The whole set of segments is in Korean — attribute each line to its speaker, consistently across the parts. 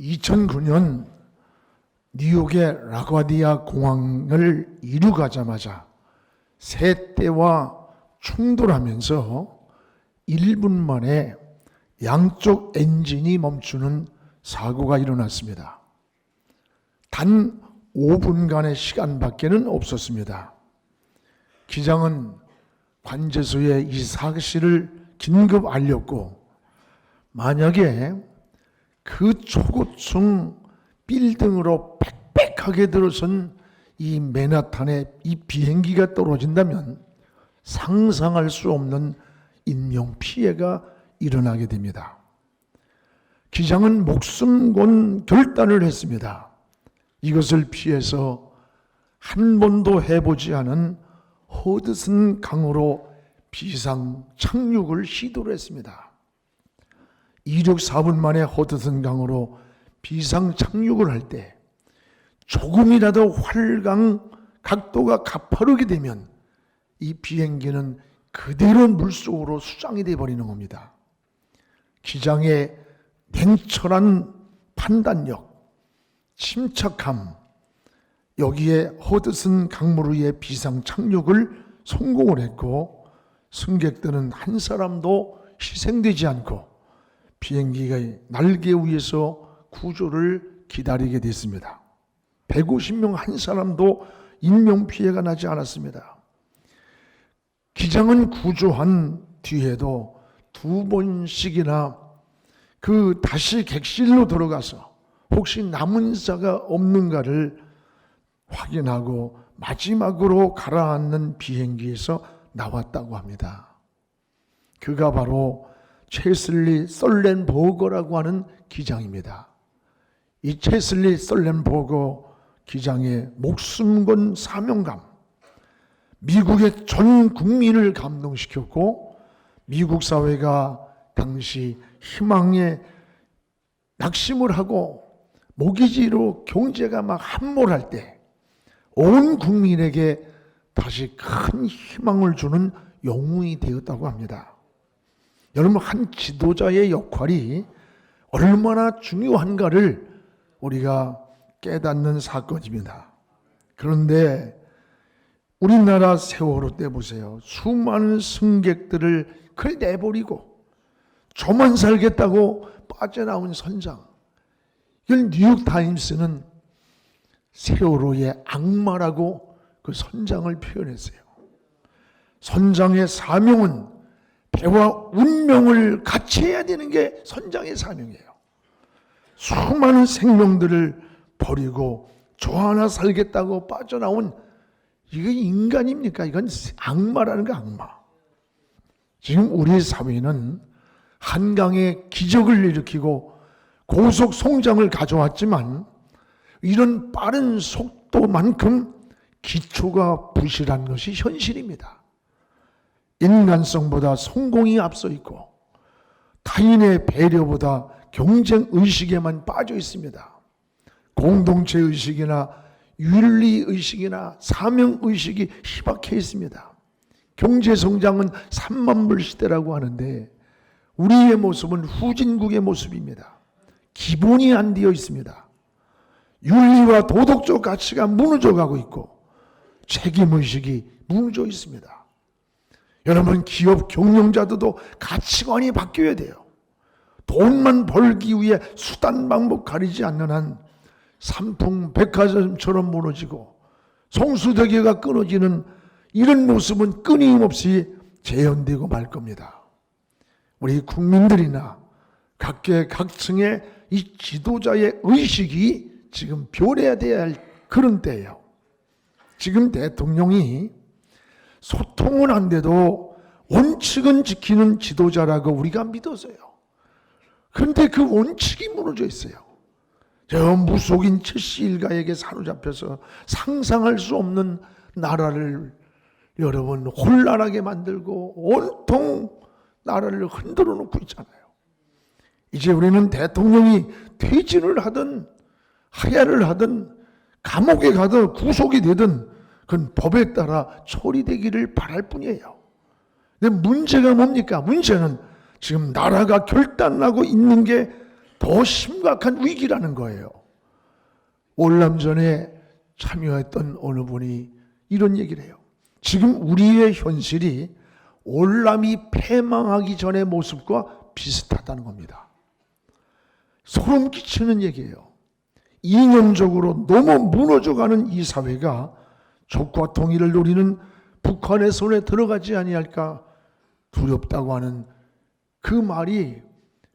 Speaker 1: 2009년 뉴욕의 라과디아 공항을 이루가자마자 새 때와 충돌하면서 1분 만에 양쪽 엔진이 멈추는 사고가 일어났습니다. 단 5분간의 시간밖에는 없었습니다. 기장은 관제소에 이 사실을 긴급 알렸고 만약에 그 초고층 빌딩으로 빽빽하게 들어선 이 맨하탄에 이 비행기가 떨어진다면 상상할 수 없는 인명 피해가 일어나게 됩니다. 기장은 목숨 건 결단을 했습니다. 이것을 피해서 한 번도 해보지 않은 허드슨 강으로 비상 착륙을 시도를 했습니다. 이륙 4분 만에 허드슨 강으로 비상 착륙을 할 때 조금이라도 활강 각도가 가파르게 되면 이 비행기는 그대로 물속으로 수장이 되어 버리는 겁니다. 기장의 냉철한 판단력, 침착함, 여기에 허드슨 강물의 비상 착륙을 성공을 했고 승객들은 한 사람도 희생되지 않고 비행기가 날개 위에서 구조를 기다리게 됐습니다. 150명 한 사람도 인명 피해가 나지 않았습니다. 기장은 구조한 뒤에도 두 번씩이나 그 다시 객실로 들어가서 혹시 남은 자가 없는가를 확인하고 마지막으로 가라앉는 비행기에서 나왔다고 합니다. 그가 바로 체슬리 썰렌버거라고 하는 기장입니다. 이 체슬리 썰렌버거 기장의 목숨 건 사명감, 미국의 전 국민을 감동시켰고 미국 사회가 당시 희망에 낙심을 하고 모기지로 경제가 막 함몰할 때 온 국민에게 다시 큰 희망을 주는 영웅이 되었다고 합니다. 여러분 한 지도자의 역할이 얼마나 중요한가를 우리가 깨닫는 사건입니다. 그런데 우리나라 세월호 때 보세요. 수많은 승객들을 그래 내버리고 저만 살겠다고 빠져나온 선장. 이걸 뉴욕 타임스는 세월호의 악마라고 그 선장을 표현했어요. 선장의 사명은 배와 운명을 같이 해야 되는 게 선장의 사명이에요. 수많은 생명들을 버리고 저 하나 살겠다고 빠져나온 이게 인간입니까? 이건 악마라는 거 악마. 지금 우리 사회는 한강의 기적을 일으키고 고속 성장을 가져왔지만 이런 빠른 속도만큼 기초가 부실한 것이 현실입니다. 인간성보다 성공이 앞서 있고 타인의 배려보다 경쟁 의식에만 빠져 있습니다. 공동체 의식이나 윤리 의식이나 사명 의식이 희박해 있습니다. 경제 성장은 3만 불 시대라고 하는데 우리의 모습은 후진국의 모습입니다. 기본이 안 되어 있습니다. 윤리와 도덕적 가치가 무너져 가고 있고 책임 의식이 무너져 있습니다. 여러분 기업 경영자들도 가치관이 바뀌어야 돼요. 돈만 벌기 위해 수단 방법 가리지 않는 한 삼풍 백화점처럼 무너지고 성수대교가 끊어지는 이런 모습은 끊임없이 재현되고 말 겁니다. 우리 국민들이나 각계 각층의 이 지도자의 의식이 지금 변해야 할 그런 때예요. 지금 대통령이 소통은 안 돼도 원칙은 지키는 지도자라고 우리가 믿어서요. 그런데 그 원칙이 무너져 있어요. 저 무속인 최씨 일가에게 사로잡혀서 상상할 수 없는 나라를 여러분 혼란하게 만들고 온통 나라를 흔들어 놓고 있잖아요. 이제 우리는 대통령이 퇴진을 하든 하야를 하든 감옥에 가든 구속이 되든 그건 법에 따라 처리되기를 바랄 뿐이에요. 근데 문제가 뭡니까? 문제는 지금 나라가 결단하고 있는 게 더 심각한 위기라는 거예요. 월남전에 참여했던 어느 분이 이런 얘기를 해요. 지금 우리의 현실이 월남이 패망하기 전의 모습과 비슷하다는 겁니다. 소름 끼치는 얘기예요. 이념적으로 너무 무너져가는 이 사회가 적과 통일을 노리는 북한의 손에 들어가지 아니할까 두렵다고 하는 그 말이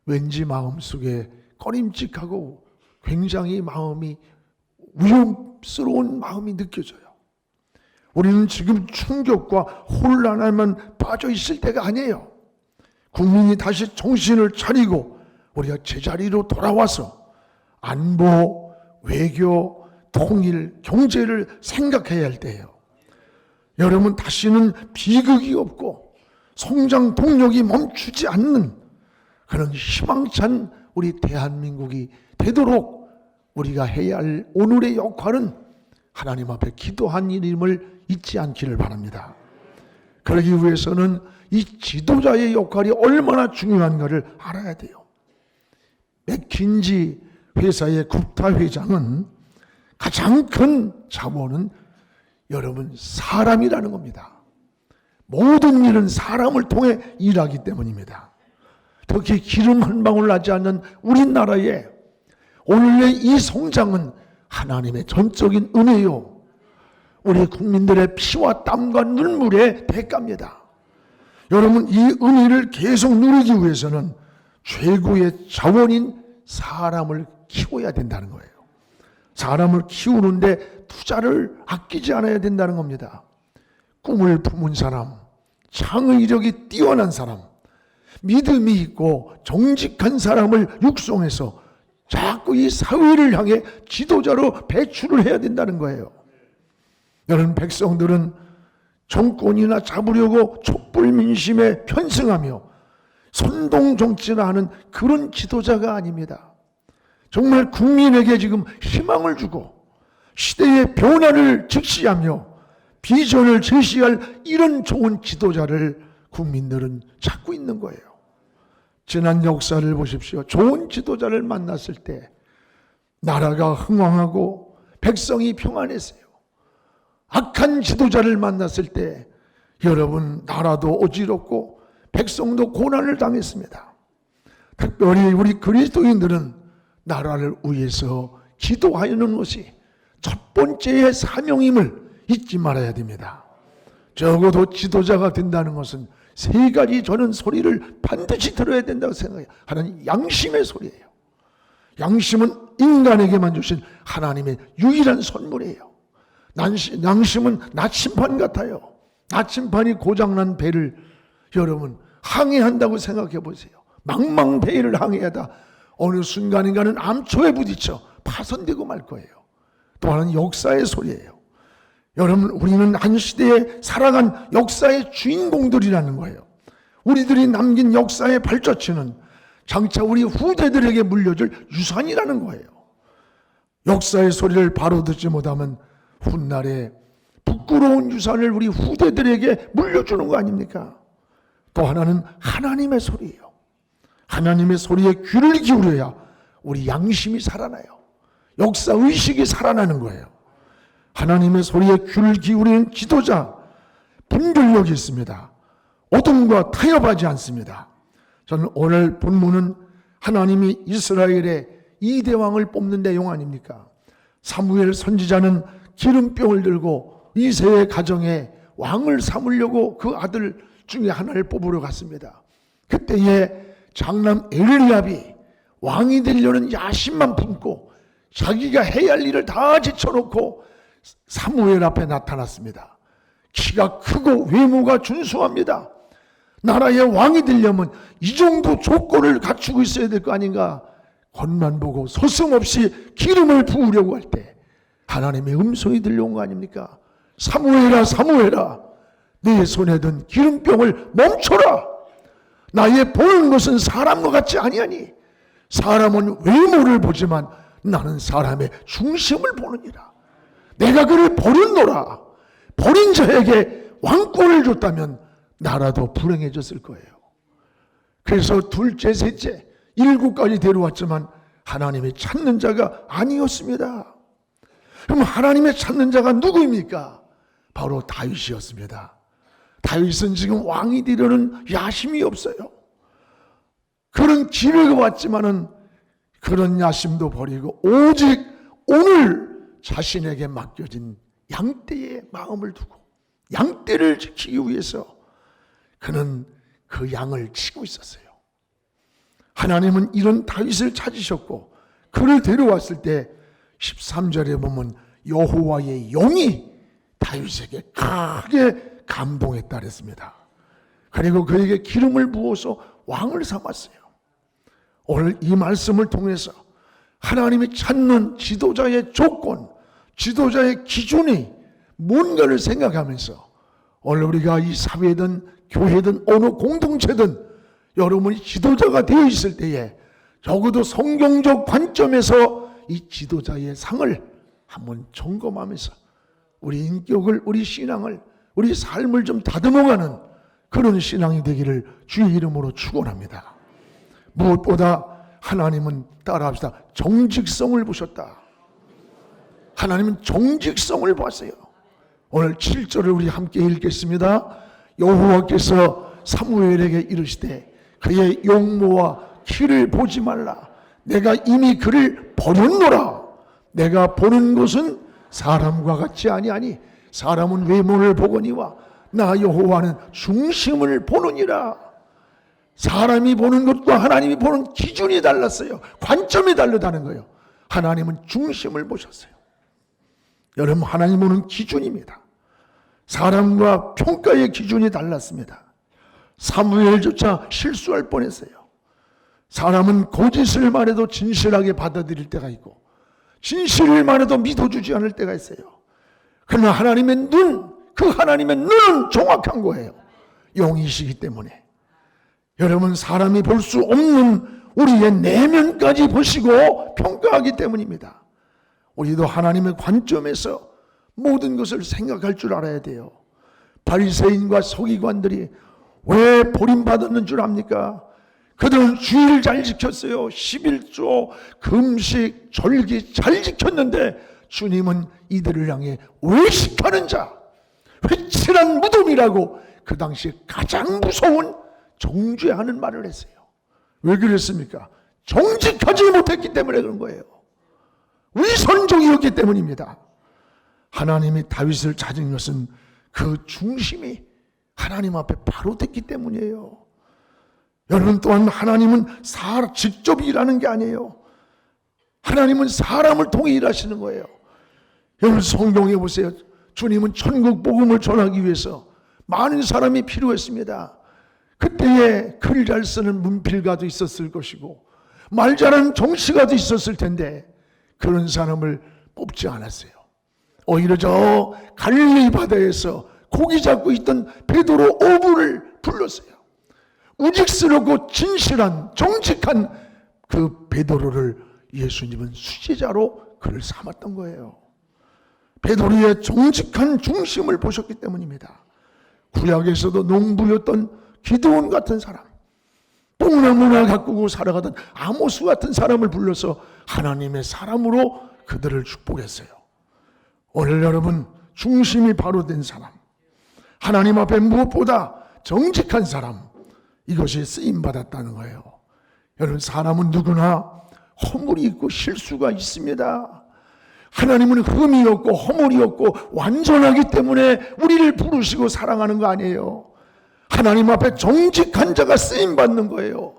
Speaker 1: 왠지 마음속에 꺼림칙하고 굉장히 마음이 위험스러운 마음이 느껴져요. 우리는 지금 충격과 혼란에만 빠져 있을 때가 아니에요. 국민이 다시 정신을 차리고 우리가 제자리로 돌아와서 안보, 외교, 통일, 경제를 생각해야 할 때예요. 여러분 다시는 비극이 없고 성장 동력이 멈추지 않는 그런 희망찬 우리 대한민국이 되도록 우리가 해야 할 오늘의 역할은 하나님 앞에 기도한 일임을 잊지 않기를 바랍니다. 그러기 위해서는 이 지도자의 역할이 얼마나 중요한가를 알아야 돼요. 맥킨지 회사의 국타 회장은 가장 큰 자본은 여러분 사람이라는 겁니다. 모든 일은 사람을 통해 일하기 때문입니다. 특히 기름 한 방울 나지 않는 우리나라의 오늘의 이 성장은 하나님의 전적인 은혜요. 우리 국민들의 피와 땀과 눈물의 대가입니다. 여러분 이 은혜를 계속 누리기 위해서는 최고의 자원인 사람을 키워야 된다는 거예요. 사람을 키우는데 투자를 아끼지 않아야 된다는 겁니다. 꿈을 품은 사람, 창의력이 뛰어난 사람, 믿음이 있고 정직한 사람을 육성해서 자꾸 이 사회를 향해 지도자로 배출을 해야 된다는 거예요. 여러분 백성들은 정권이나 잡으려고 촛불 민심에 편승하며 선동 정치나 하는 그런 지도자가 아닙니다. 정말 국민에게 지금 희망을 주고 시대의 변화를 직시하며 비전을 제시할 이런 좋은 지도자를 국민들은 찾고 있는 거예요. 지난 역사를 보십시오. 좋은 지도자를 만났을 때 나라가 흥왕하고 백성이 평안했어요. 악한 지도자를 만났을 때 여러분 나라도 어지럽고 백성도 고난을 당했습니다. 특별히 우리 그리스도인들은 나라를 위해서 기도하는 것이 첫 번째의 사명임을 잊지 말아야 됩니다. 적어도 지도자가 된다는 것은 세 가지 저는 소리를 반드시 들어야 된다고 생각해요. 하나님 양심의 소리예요. 양심은 인간에게만 주신 하나님의 유일한 선물이에요. 양심은 나침반 같아요. 나침반이 고장난 배를 여러분 항해한다고 생각해 보세요. 망망대해를 항해하다 어느 순간인가는 암초에 부딪혀 파손되고 말 거예요. 또 하나는 역사의 소리예요. 여러분 우리는 한 시대에 살아간 역사의 주인공들이라는 거예요. 우리들이 남긴 역사의 발자취는 장차 우리 후대들에게 물려줄 유산이라는 거예요. 역사의 소리를 바로 듣지 못하면 훗날에 부끄러운 유산을 우리 후대들에게 물려주는 거 아닙니까? 또 하나는 하나님의 소리예요. 하나님의 소리에 귀를 기울여야 우리 양심이 살아나요. 역사 의식이 살아나는 거예요. 하나님의 소리에 귀를 기울이는 지도자 분별력이 있습니다. 어둠과 타협하지 않습니다. 저는 오늘 본문은 하나님이 이스라엘의 이대왕을 뽑는 내용 아닙니까? 사무엘 선지자는 기름병을 들고 이세의 가정에 왕을 삼으려고 그 아들 중에 하나를 뽑으러 갔습니다. 그때에 장남 엘리압이 왕이 되려는 야심만 품고 자기가 해야 할 일을 다 제쳐놓고 사무엘 앞에 나타났습니다. 키가 크고 외모가 준수합니다. 나라의 왕이 되려면 이 정도 조건을 갖추고 있어야 될 거 아닌가? 겉만 보고 서슴없이 기름을 부으려고 할 때 하나님의 음성이 들려온 거 아닙니까? 사무엘아 사무엘아 내 손에 든 기름병을 멈춰라. 나의 보는 것은 사람과 같지 아니하니 사람은 외모를 보지만 나는 사람의 중심을 보느니라. 내가 그를 버렸노라. 버린 자에게 왕권을 줬다면 나라도 불행해졌을 거예요. 그래서 둘째, 셋째, 일곱까지 데려왔지만 하나님의 찾는 자가 아니었습니다. 그럼 하나님의 찾는 자가 누구입니까? 바로 다윗이었습니다. 다윗은 지금 왕이 되려는 야심이 없어요. 그런 기회가 왔지만은 그런 야심도 버리고 오직 오늘 자신에게 맡겨진 양떼의 마음을 두고 양떼를 지키기 위해서 그는 그 양을 치고 있었어요. 하나님은 이런 다윗을 찾으셨고 그를 데려왔을 때 13절에 보면 여호와의 영이 다윗에게 크게 감동했다 그랬습니다. 그리고 그에게 기름을 부어서 왕을 삼았어요. 오늘 이 말씀을 통해서 하나님이 찾는 지도자의 조건, 지도자의 기준이 뭔가를 생각하면서 오늘 우리가 이 사회든 교회든 어느 공동체든 여러분이 지도자가 되어 있을 때에 적어도 성경적 관점에서 이 지도자의 상을 한번 점검하면서 우리 인격을, 우리 신앙을, 우리 삶을 좀 다듬어가는 그런 신앙이 되기를 주의 이름으로 축원합니다. 무엇보다 하나님은 따라합시다. 정직성을 보셨다. 하나님은 정직성을 봤어요. 오늘 7절을 우리 함께 읽겠습니다. 여호와께서 사무엘에게 이르시되 그의 용모와 키를 보지 말라. 내가 이미 그를 버렸노라. 내가 보는 것은 사람과 같지 아니하니 사람은 외모를 보거니와 나 여호와는 중심을 보느니라. 사람이 보는 것과 하나님이 보는 기준이 달랐어요. 관점이 다르다는 거예요. 하나님은 중심을 보셨어요. 여러분 하나님 보는 기준입니다. 사람과 평가의 기준이 달랐습니다. 사무엘조차 실수할 뻔했어요. 사람은 거짓을 말해도 진실하게 받아들일 때가 있고 진실을 말해도 믿어주지 않을 때가 있어요. 그러나 하나님의 눈, 그 하나님의 눈은 정확한 거예요. 영이시기 때문에. 여러분 사람이 볼 수 없는 우리의 내면까지 보시고 평가하기 때문입니다. 우리도 하나님의 관점에서 모든 것을 생각할 줄 알아야 돼요. 바리새인과 서기관들이 왜 버림받았는 줄 압니까? 그들은 주일 잘 지켰어요. 11조, 금식, 절기 잘 지켰는데 주님은 이들을 향해 외식하는 자, 회칠한 무덤이라고 그 당시 가장 무서운 정죄하는 말을 했어요. 왜 그랬습니까? 정직하지 못했기 때문에 그런 거예요. 위선적이었기 때문입니다. 하나님이 다윗을 찾은 것은 그 중심이 하나님 앞에 바로 됐기 때문이에요. 여러분 또한 하나님은 사, 직접 일하는 게 아니에요. 하나님은 사람을 통해 일하시는 거예요. 여러분 성경에 보세요. 주님은 천국 복음을 전하기 위해서 많은 사람이 필요했습니다. 그때에 글 잘 쓰는 문필가도 있었을 것이고 말 잘하는 정치가도 있었을 텐데 그런 사람을 뽑지 않았어요. 오히려 저 갈릴리 바다에서 고기 잡고 있던 베드로 오부를 불렀어요. 우직스럽고 진실한 정직한 그 베드로를 예수님은 수제자로 그를 삼았던 거예요. 베드로의 정직한 중심을 보셨기 때문입니다. 구약에서도 농부였던 기드온 같은 사람, 뽕나무나 가꾸고 살아가던 아모스 같은 사람을 불러서 하나님의 사람으로 그들을 축복했어요. 오늘 여러분 중심이 바로 된 사람, 하나님 앞에 무엇보다 정직한 사람, 이것이 쓰임 받았다는 거예요. 여러분 사람은 누구나 허물이 있고 실수가 있습니다. 하나님은 흠이 없고 허물이 없고 완전하기 때문에 우리를 부르시고 사랑하는 거 아니에요. 하나님 앞에 정직한 자가 쓰임 받는 거예요.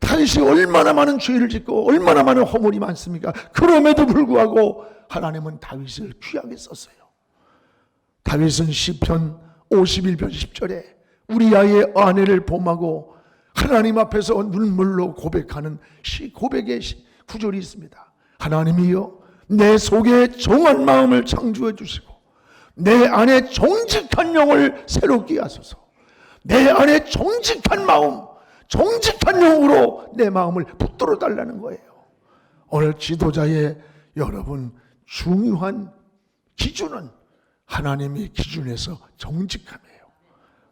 Speaker 1: 다윗이 얼마나 많은 죄를 짓고 얼마나 많은 허물이 많습니까? 그럼에도 불구하고 하나님은 다윗을 귀하게 썼어요. 다윗은 시편 51편 10절에 우리아의 아내를 범하고 하나님 앞에서 눈물로 고백하는 시 고백의 시, 구절이 있습니다. 하나님이여 내 속에 정한 마음을 창조해 주시고 내 안에 정직한 영을 새롭게 하소서. 내 안에 정직한 마음, 정직한 영으로 내 마음을 붙들어 달라는 거예요. 오늘 지도자의 여러분 중요한 기준은 하나님의 기준에서 정직함이에요.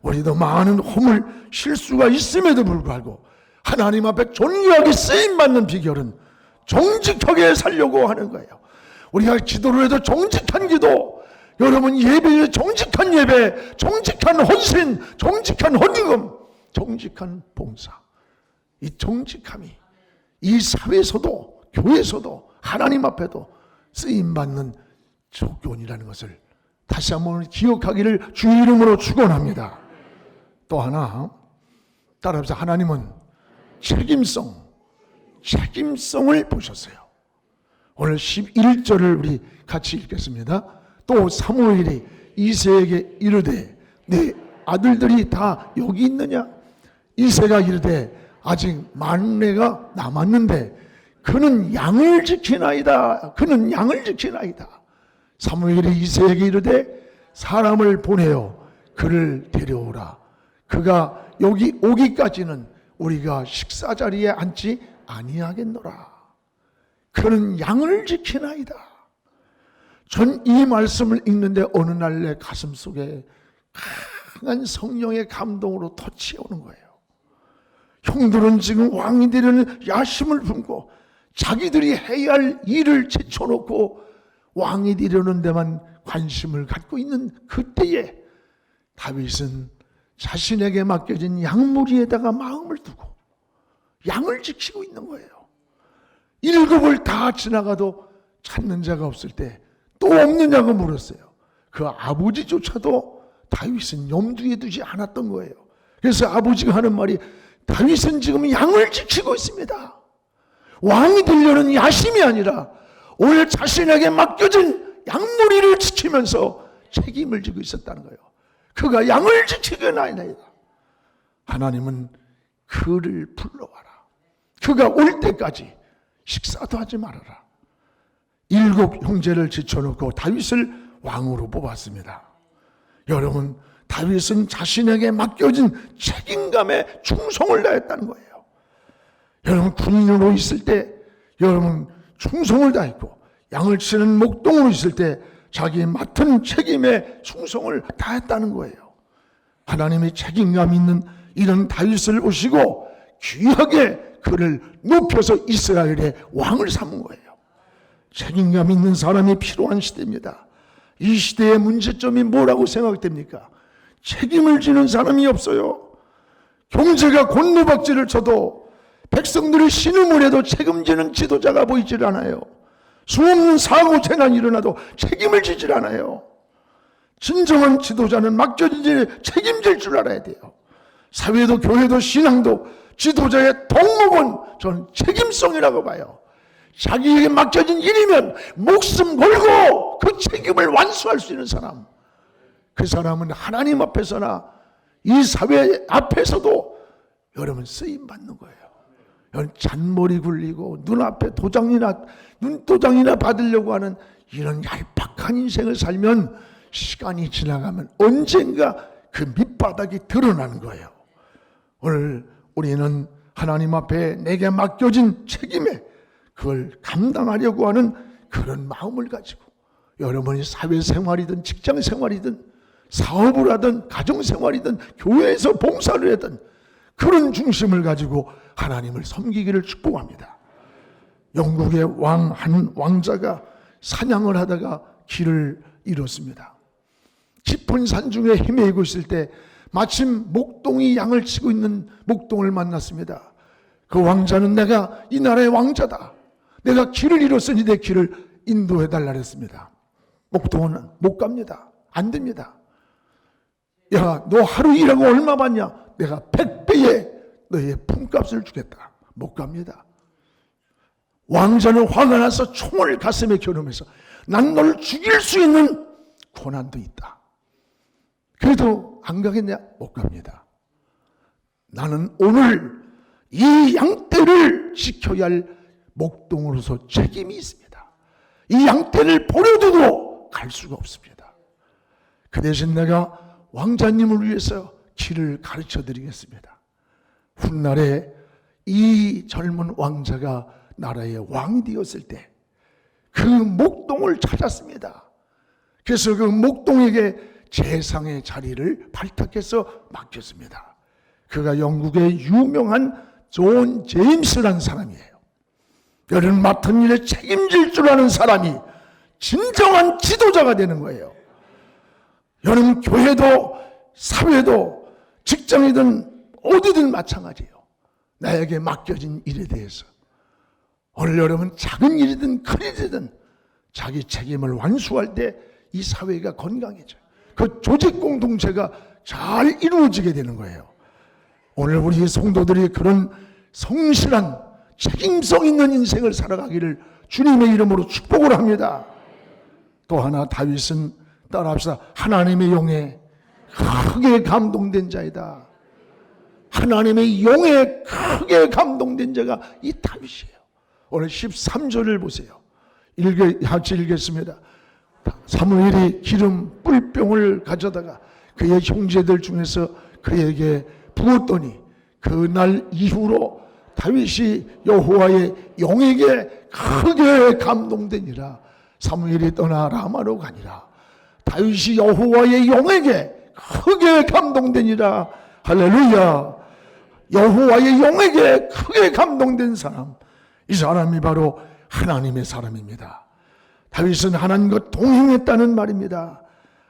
Speaker 1: 우리도 많은 허물, 실수가 있음에도 불구하고 하나님 앞에 존귀하게 쓰임 받는 비결은 정직하게 살려고 하는 거예요. 우리가 기도를 해도 정직한 기도, 여러분 예배에 정직한 예배, 정직한 헌신, 정직한 헌금, 정직한 봉사. 이 정직함이 이 사회에서도 교회에서도 하나님 앞에도 쓰임 받는 조건이라는 것을 다시 한번 기억하기를 주 이름으로 축원합니다. 또 하나 따라합시다. 하나님은 책임성, 책임성을 보셨어요. 오늘 11절을 우리 같이 읽겠습니다. 또 사무엘이 이세에게 이르되 내 아들들이 다 여기 있느냐? 이세가 이르되 아직 만례가 남았는데 그는 양을 지키나이다. 그는 양을 지키나이다. 사무엘이 이세에게 이르되 사람을 보내어 그를 데려오라. 그가 여기 오기까지는 우리가 식사 자리에 앉지 아니하겠노라. 그는 양을 지키나이다. 전 이 말씀을 읽는데 어느 날 내 가슴 속에 강한 성령의 감동으로 터치오는 거예요. 형들은 지금 왕이 되려는 야심을 품고 자기들이 해야 할 일을 제쳐놓고 왕이 되려는 데만 관심을 갖고 있는 그때에 다윗은 자신에게 맡겨진 양무리에다가 마음을 두고 양을 지키고 있는 거예요. 일곱을 다 지나가도 찾는 자가 없을 때 또 없느냐고 물었어요. 그 아버지조차도 다윗은 염두에 두지 않았던 거예요. 그래서 아버지가 하는 말이 다윗은 지금 양을 지키고 있습니다. 왕이 되려는 야심이 아니라 오늘 자신에게 맡겨진 양무리를 지키면서 책임을 지고 있었다는 거예요. 그가 양을 지키게나이나이다. 하나님은 그를 불러와라. 그가 올 때까지 식사도 하지 말아라. 일곱 형제를 지쳐놓고 다윗을 왕으로 뽑았습니다. 여러분, 다윗은 자신에게 맡겨진 책임감에 충성을 다했다는 거예요. 여러분, 군인으로 있을 때, 여러분, 충성을 다했고, 양을 치는 목동으로 있을 때, 자기 맡은 책임에 충성을 다했다는 거예요. 하나님의 책임감 있는 이런 다윗을 보시고, 귀하게 그를 높여서 이스라엘의 왕을 삼은 거예요. 책임감 있는 사람이 필요한 시대입니다. 이 시대의 문제점이 뭐라고 생각됩니까? 책임을 지는 사람이 없어요. 경제가 곤두박질을 쳐도 백성들이 신음을 해도 책임지는 지도자가 보이질 않아요. 수없는 사고 재난이 일어나도 책임을 지질 않아요. 진정한 지도자는 맡겨진 일에 책임질 줄 알아야 돼요. 사회도 교회도 신앙도 지도자의 덕목은 저는 책임성이라고 봐요. 자기에게 맡겨진 일이면 목숨 걸고 그 책임을 완수할 수 있는 사람. 그 사람은 하나님 앞에서나 이 사회 앞에서도 여러분 쓰임 받는 거예요. 여러분 잔머리 굴리고 눈앞에 도장이나 눈도장이나 받으려고 하는 이런 얄팍한 인생을 살면 시간이 지나가면 언젠가 그 밑바닥이 드러나는 거예요. 오늘 우리는 하나님 앞에 내게 맡겨진 책임에 그걸 감당하려고 하는 그런 마음을 가지고 여러분이 사회생활이든 직장생활이든 사업을 하든 가정생활이든 교회에서 봉사를 하든 그런 중심을 가지고 하나님을 섬기기를 축복합니다. 영국의 왕 한 왕자가 사냥을 하다가 길을 잃었습니다. 깊은 산 중에 헤매고 있을 때 마침 목동이 양을 치고 있는 목동을 만났습니다. 그 왕자는 내가 이 나라의 왕자다. 내가 길을 잃었으니 내 길을 인도해 달라 그랬습니다. 목동은 못 갑니다. 안 됩니다. 야, 너 하루 일하고 얼마 받냐? 내가 백배의 너의 품값을 주겠다. 못 갑니다. 왕자는 화가 나서 총을 가슴에 겨누면서 난 널 죽일 수 있는 고난도 있다. 그래도 안 가겠냐? 못 갑니다. 나는 오늘 이 양떼를 지켜야 할 목동으로서 책임이 있습니다. 이 양떼를 버려두고 갈 수가 없습니다. 그 대신 내가 왕자님을 위해서 길을 가르쳐 드리겠습니다. 훗날에 이 젊은 왕자가 나라의 왕이 되었을 때 그 목동을 찾았습니다. 그래서 그 목동에게 재상의 자리를 발탁해서 맡겼습니다. 그가 영국의 유명한 존 제임스라는 사람이에요. 여러분 맡은 일에 책임질 줄 아는 사람이 진정한 지도자가 되는 거예요. 여러분 교회도 사회도 직장이든 어디든 마찬가지예요. 나에게 맡겨진 일에 대해서 오늘 여러분 작은 일이든 큰 일이든 자기 책임을 완수할 때 이 사회가 건강해져요. 그 조직 공동체가 잘 이루어지게 되는 거예요. 오늘 우리 성도들이 그런 성실한 책임성 있는 인생을 살아가기를 주님의 이름으로 축복을 합니다. 또 하나 다윗은 따라합시다. 하나님의 용에 크게 감동된 자이다. 하나님의 용에 크게 감동된 자가 이 다윗이에요. 오늘 13절을 보세요. 읽게, 같이 읽겠습니다. 사무엘이 기름 뿔병을 가져다가 그의 형제들 중에서 그에게 부었더니 그날 이후로 다윗이 여호와의 영에게 크게 감동되니라. 사무엘이 떠나 라마로 가니라. 다윗이 여호와의 영에게 크게 감동되니라. 할렐루야. 여호와의 영에게 크게 감동된 사람. 이 사람이 바로 하나님의 사람입니다 다윗은 하나님과 동행했다는 말입니다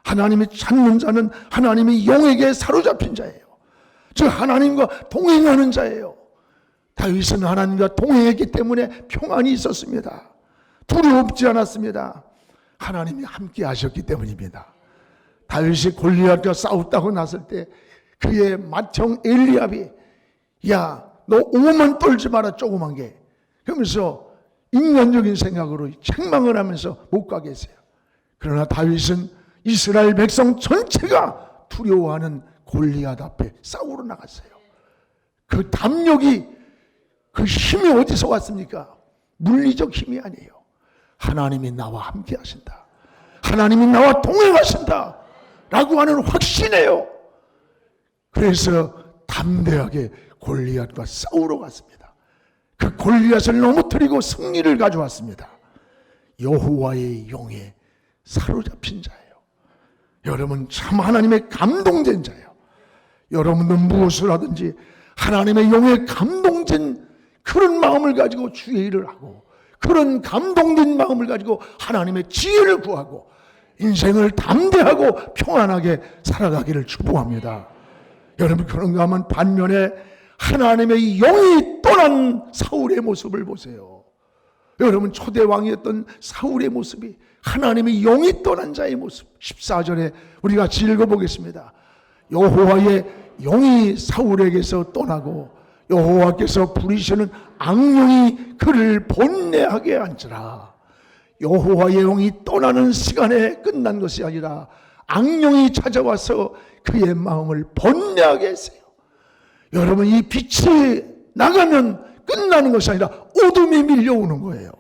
Speaker 1: 하나님이 찾는 자는 하나님의 영에게 사로잡힌 자예요 즉 하나님과 동행하는 자예요 다윗은 하나님과 동행했기 때문에 평안이 있었습니다. 두려움지 않았습니다. 하나님이 함께 하셨기 때문입니다. 다윗이 골리앗과 싸웠다고 났을 때 그의 맏형 엘리압이 야 너 오만 떨지 마라 조그만 게 그러면서 인간적인 생각으로 책망을 하면서 못 가게 했어요. 그러나 다윗은 이스라엘 백성 전체가 두려워하는 골리앗 앞에 싸우러 나갔어요. 그 담력이 그 힘이 어디서 왔습니까? 물리적 힘이 아니에요. 하나님이 나와 함께 하신다. 하나님이 나와 동행하신다. 라고 하는 확신이에요. 그래서 담대하게 골리앗과 싸우러 갔습니다. 그 골리앗을 넘어뜨리고 승리를 가져왔습니다. 여호와의 용에 사로잡힌 자예요. 여러분 참 하나님의 감동된 자예요. 여러분도 무엇을 하든지 하나님의 용에 감동된 그런 마음을 가지고 주의 일을 하고 그런 감동된 마음을 가지고 하나님의 지혜를 구하고 인생을 담대하고 평안하게 살아가기를 축복합니다. 여러분 그런가 하면 반면에 하나님의 영이 떠난 사울의 모습을 보세요. 여러분 초대 왕이었던 사울의 모습이 하나님의 영이 떠난 자의 모습 14절에 우리가 읽어보겠습니다. 여호와의 영이 사울에게서 떠나고 여호와께서 부리시는 악령이 그를 번뇌하게 앉으라. 여호와의 영이 떠나는 시간에 끝난 것이 아니라 악령이 찾아와서 그의 마음을 번뇌하게 했어요. 여러분 이 빛이 나가면 끝나는 것이 아니라 어둠이 밀려오는 거예요.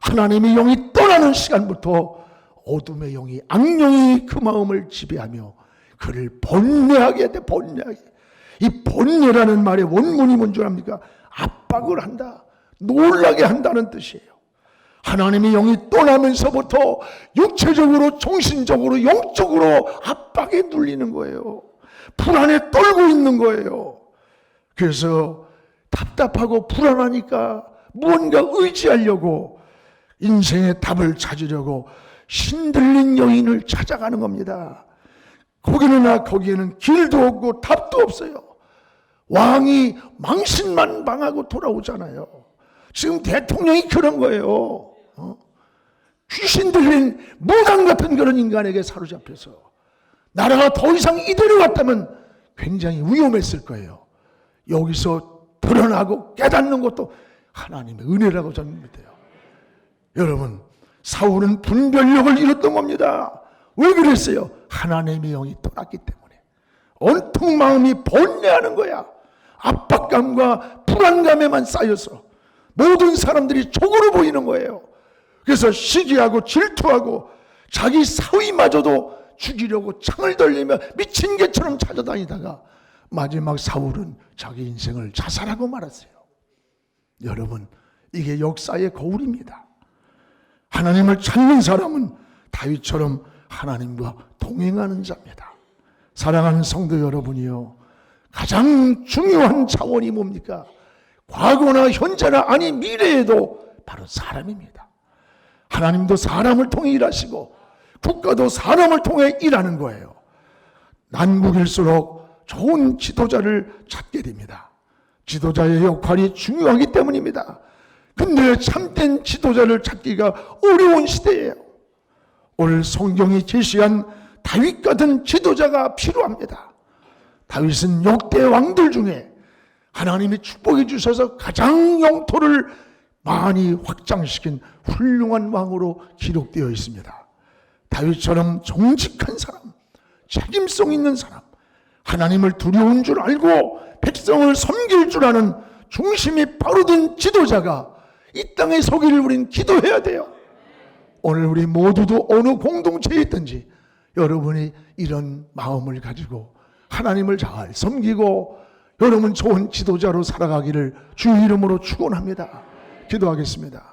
Speaker 1: 하나님의 영이 떠나는 시간부터 어둠의 영이 악령이 그 마음을 지배하며 그를 번뇌하게 돼 번뇌하게 이 본뇌라는 말의 원문이 뭔 줄 압니까? 압박을 한다. 놀라게 한다는 뜻이에요. 하나님의 영이 떠나면서부터 육체적으로, 정신적으로, 영적으로 압박에 눌리는 거예요. 불안에 떨고 있는 거예요. 그래서 답답하고 불안하니까 무언가 의지하려고 인생의 답을 찾으려고 신들린 여인을 찾아가는 겁니다. 거기는 거기에는 길도 없고 답도 없어요. 왕이 망신만 망하고 돌아오잖아요. 지금 대통령이 그런 거예요. 어? 귀신 들린 무당 같은 그런 인간에게 사로잡혀서 나라가 더 이상 이대로 갔다면 굉장히 위험했을 거예요. 여기서 드러나고 깨닫는 것도 하나님의 은혜라고 저는 믿어요. 여러분, 사울은 분별력을 잃었던 겁니다. 왜 그랬어요? 하나님의 영이 떠났기 때문에. 온통 마음이 번뇌하는 거야. 압박감과 불안감에만 쌓여서 모든 사람들이 적으로 보이는 거예요. 그래서 시기하고 질투하고 자기 사위마저도 죽이려고 창을 돌리며 미친 개처럼 찾아다니다가 마지막 사울은 자기 인생을 자살하고 말았어요. 여러분, 이게 역사의 거울입니다. 하나님을 찾는 사람은 다윗처럼 하나님과 동행하는 자입니다. 사랑하는 성도 여러분이요. 가장 중요한 차원이 뭡니까? 과거나 현재나 아니 미래에도 바로 사람입니다. 하나님도 사람을 통해 일하시고 국가도 사람을 통해 일하는 거예요. 난국일수록 좋은 지도자를 찾게 됩니다. 지도자의 역할이 중요하기 때문입니다. 근데 참된 지도자를 찾기가 어려운 시대예요. 오늘 성경이 제시한 다윗 같은 지도자가 필요합니다. 다윗은 역대 왕들 중에 하나님이 축복해 주셔서 가장 영토를 많이 확장시킨 훌륭한 왕으로 기록되어 있습니다. 다윗처럼 정직한 사람, 책임성 있는 사람, 하나님을 두려운 줄 알고 백성을 섬길 줄 아는 중심이 바로 든 지도자가 이 땅에 서기를 우린 기도해야 돼요. 오늘 우리 모두도 어느 공동체에 있든지 여러분이 이런 마음을 가지고 하나님을 잘 섬기고 여러분 좋은 지도자로 살아가기를 주 이름으로 축원합니다. 기도하겠습니다.